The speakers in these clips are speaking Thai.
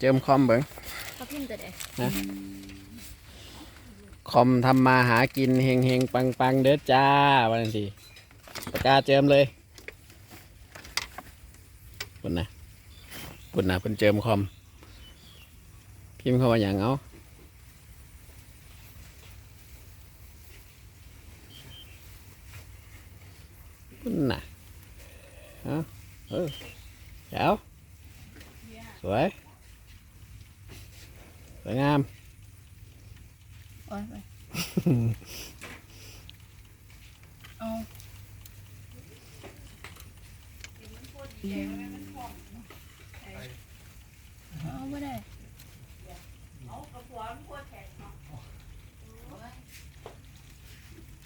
เจิมคอมเบิงเขาพิมพ์ตัวใดคอมทำมาหากินเฮงเฮงปังปังเด้อจ้าวันนี้ปากกาเจิมเลยปุ่นนะปุ่นนะเพิ่นเจิมคอม พิมพ์เข้ามาอย่างเอาปุ่นนะเอาเออเดี๋ยวสวยส วยงามโอ้ยไปเอาเอาไม่ได้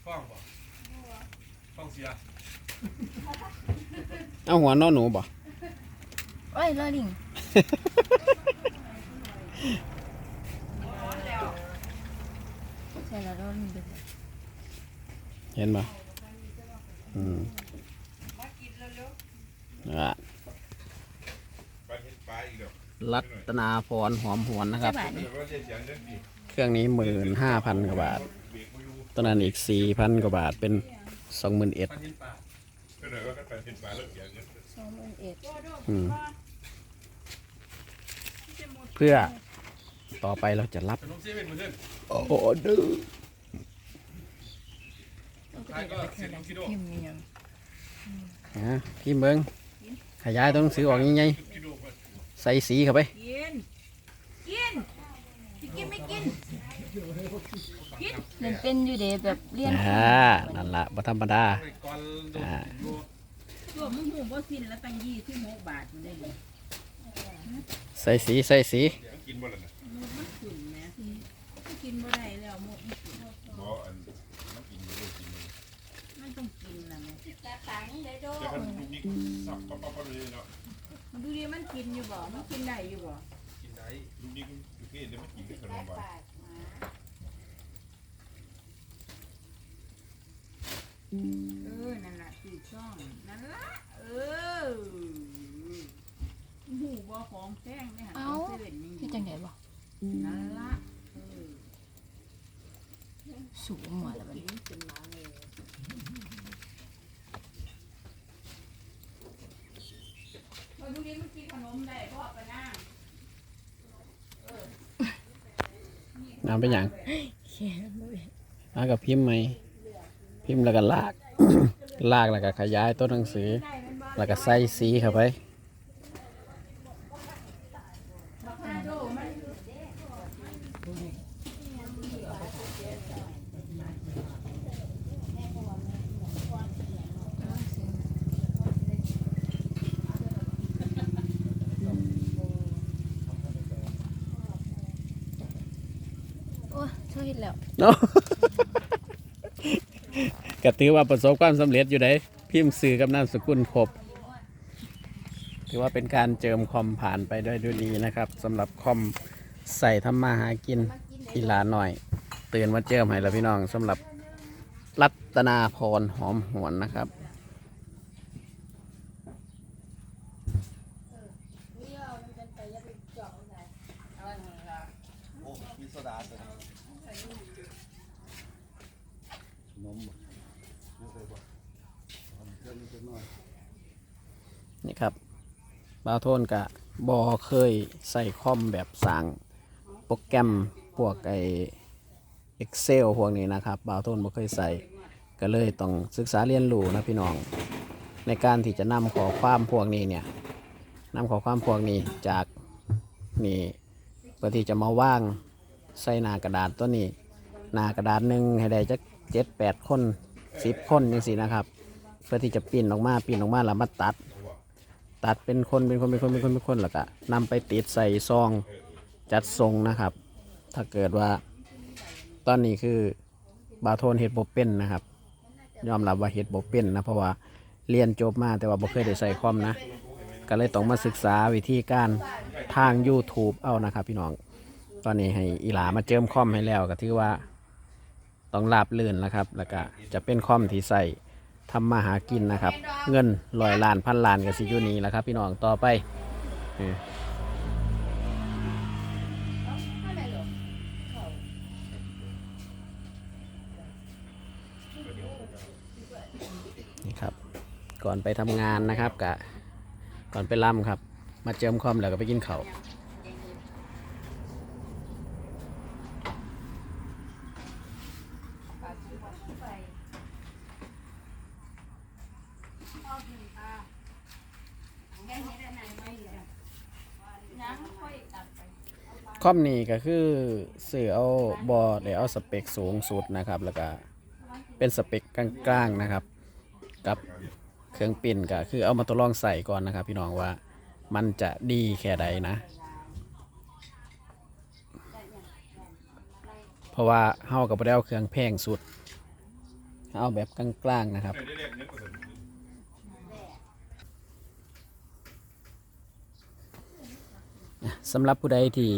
กล้องบ่กล้องเสียเอาหัวนอนหนูบ่ โอ้ยลอลิงใช่แล้วลอลิงเด็ก เห็นไหมอืมรัตนาพรหอมหวนนะครับ เครื่องนี้หมื่นห้าพันกว่าบาทตอนนั้นอีกสี่พันกว่าบาทเป็นสองหมื่นเอ็ดเพื่อต่อไปเราจะรับออเดอร์ ท้ายก็เสียงน้องคิโดพิมพ์ยังฮะพี่เบิงขยายตัวหนังสือออกยังไงคิโดเพิ่นใส่สีเข้าไป กิน กินจะกินไม่กินเรียนเป็นอยู่เดะแบบเรียนอ่า นั่นละบ่ธรรมดาไปก่อนโดนอ่าโดนตัวมึงหูบ่สิ้นแล้วตั้งยี่สิบหกบาทมันได้เลยใส่สีใส่สีเสียงกินบ่ล่ะนะ มันขึ้นนะกินบ่ได้แล้วหมดมันขึ้น บ่อันมันกินอยู่ด้วยกินอยู่ มันต้องกินนะแม่ แต่ มันลูกนี้สับปั๊บปั๊บปั๊บเลยเนาะดูดิมันกินอยู่บ่ มันกินได้อยู่บ่กินได้ลูกนี้ก็โอเคเดี๋ยวมันกินกับขนมหวานเออ นั่นล่ะคือช่อง นั่นล่ะ เออหูบ่ของแพงเนี่ยหันของเซเว่นนี่พี่จังไดบ่นั่นล่ะ สูงหมดแล้วบัดนี้ มาดูดิมันกินขนมได้พ่อปะนาง น้ำเป็นอย่างแค่บ่เห็นมากับพิมพ์ไหม พิมพ์แล้วก็ลาก ลากแล้วก็ขยายตัวหนังสือได้มันบ่แล้วก็ใส่สีเข้าไป บักฮาโดมัน โอ้ยช่วยเฮ็ดแล้วเนาะก็ถือว่าประสบความสำเร็จอยู่ได้พิมพ์สื่อกับนามสกุลครบ ถือว่าเป็นการเจิมคอมผ่านไปด้วยด้วยดีนะครับสำหรับคอมใส่ทำมาหากินอีหลาหน่อยเตือนมาเจิมให้แล้วพี่น้องสำหรับรัตนาพรหอมหวนนะครับนี่ นี่ครับบาวโทนกะบอเคยใส่คอมแบบสั่งโปรแกรมพวกไอ Excel พวกนี้นะครับบาวโทนบ่เคยใส่ก็เลยต้องศึกษาเรียนรู้นะพี่น้อง ในการที่จะนำขอความพวกนี้เนี่ยนำขอความพวกนี้จากนี่เพื่อที่จะมาว่าง ใส่หน้ากระดาษตัวนี้หน้ากระดาษหนึ่งให้ได้จักเจ็ดแปดคนสิบคนจังสินะครับ เพื่อที่จะปิ้นออกมาปิ้นออกมาแล้วมาตัด ตัดเป็นคนเป็นคนเป็นคนเป็นคนเป็นคนแล้วก็นำไปติดใส่ซองจัดทรงนะครับ ถ้าเกิดว่า ตอนนี้คือบาโทนเฮ็ดบ่เป็นนะครับ ยอมรับว่าเฮ็ดบ่เป็นนะเพราะว่าเรียนจบมาแต่ว่าบ่เคยได้ใส่คอมนะ ก็เลยต้องมาศึกษาวิธีการทาง YouTube เอานะครับพี่น้อง ตอนนี้ให้อีหลามาเจิมคอมให้แล้วก็ถือว่าต้องลาบเลื่นแล้วครับ แล้วก็จะเป็นคอมที่ใส่ทำมาหากินนะครับ เงินลอยล้านพันล้านกับซีจูนี้แล้วครับ พี่น้องต่อไปนี่ครับ ก่อนไปทำงานนะครับกะก่อนไปล่ำครับ มาเจิมคอมแล้วก็ไปกินเขา่า วคอมนี่ก็คือซื้อเอาบอได้เอาสเปคสูงสุดนะครับ แล้วก็เป็นสเปคกลางๆนะครับ กับเครื่องปิ้นก็คือเอามาทดลองใส่ก่อนนะครับ พี่น้องว่ามันจะดีแค่ใดนะ เพราะว่าเฮากับบ่ได้เอาเครื่องแพงสุด เอาแบบกลางๆนะครับ สำหรับผู้ใดที่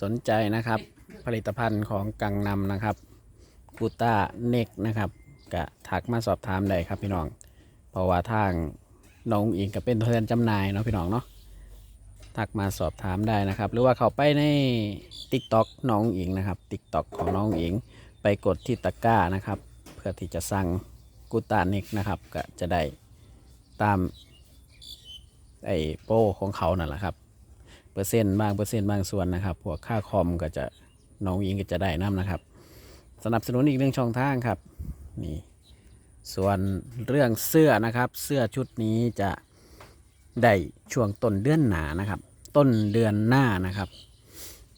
สนใจนะครับ ผลิตภัณฑ์ของกังนำนะครับกูต้าเน็กนะครับก็ทักมาสอบถามได้ครับพี่น้อง เพราะว่าทางน้องอิงก็เป็นตัวแทนจำหน่ายเนาะพี่น้องเนาะทักมาสอบถามได้นะครับ หรือว่าเขาไปใน TikTok น้องอิงนะครับ TikTok ของน้องอิง ไปกดที่ตะกร้านะครับ เพื่อที่จะสั่งกูตาเน็กนะครับ ก็จะได้ตามไอโป้ของเขานั่นแหละครับ เปอร์เซ็นต์บางเปอร์เซ็นต์บางส่วนนะครับพวกค่าคอมก็จะน้องยิงก็จะได้น้ำนะครับ สนับสนุนอีกหนึ่งช่องทางครับนี่ส่วนเรื่องเสื้อนะครับ เสื้อชุดนี้จะได้ช่วงต้นเดือนหนานะครับ ต้นเดือนหน้านะครับ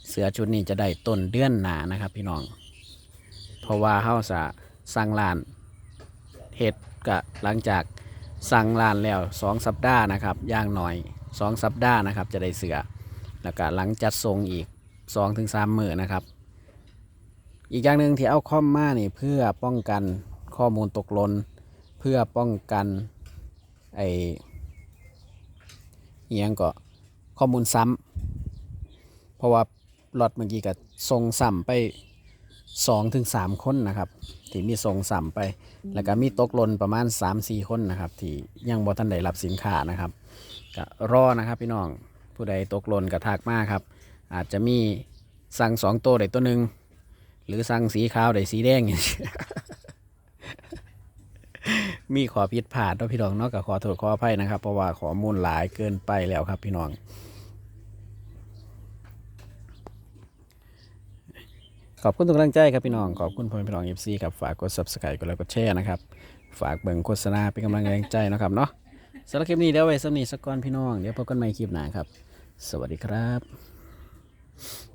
เสื้อชุดนี้จะได้ต้นเดือนหนานะครับ พี่น้อง เพราะว่าเขาจะสร้างลานเห็ดกะหลังจากสั่งร้านแล้วสองสัปดาห์นะครับอย่างหน่อยสองสัปดาห์นะครับ จะได้เสือแล้วก็หลังจัดส่งอีกสองถึงสามมือนะครับ อีกอย่างหนึ่งที่เอาคอมมานี่เพื่อป้องกันข้อมูลตกหล่นเพื่อป้องกันไอเอียงก็ข้อมูลซ้ำเพราะว่าหลอตเมื่อกี้ก็ส่งซ้ำไป สองถึงสามคนนะครับ ที่มีส่งซ้ำไป แล้วก็มีตกหล่นประมาณ3-4คนนะครับ ที่ยังบ่ทันได้รับสินค้านะครับก็รอนะครับพี่น้องผู้ใดตกหล่นก็ทักมาครับ อาจจะมีสั่งสองตัวได้ตัวหนึ่งหรือสั่งสีขาวได้สีแดงอย่างเงี้ยมีขอผิดพลาดเนาะพี่น้องเนาะก็ขอโทษขออภัยนะครับ เพราะว่าข้อมูลหลายเกินไปแล้วครับพี่น้อง ขอบคุณทุกกำลังใจครับพี่น้อง ขอบคุณพ่อแม่พี่น้องเอฟซีครับฝากกด subscribe กดไลค์กดแชร์นะครับ ฝากเบิ่งโฆษณาเป็นกำลังแรงใจนะครับเนาะสำหรับคลิปนี้เดี๋ยวไว้สำนีสักก่อนพี่น้อง เดี๋ยวพบกันใหม่คลิปหน้าครับ สวัสดีครับ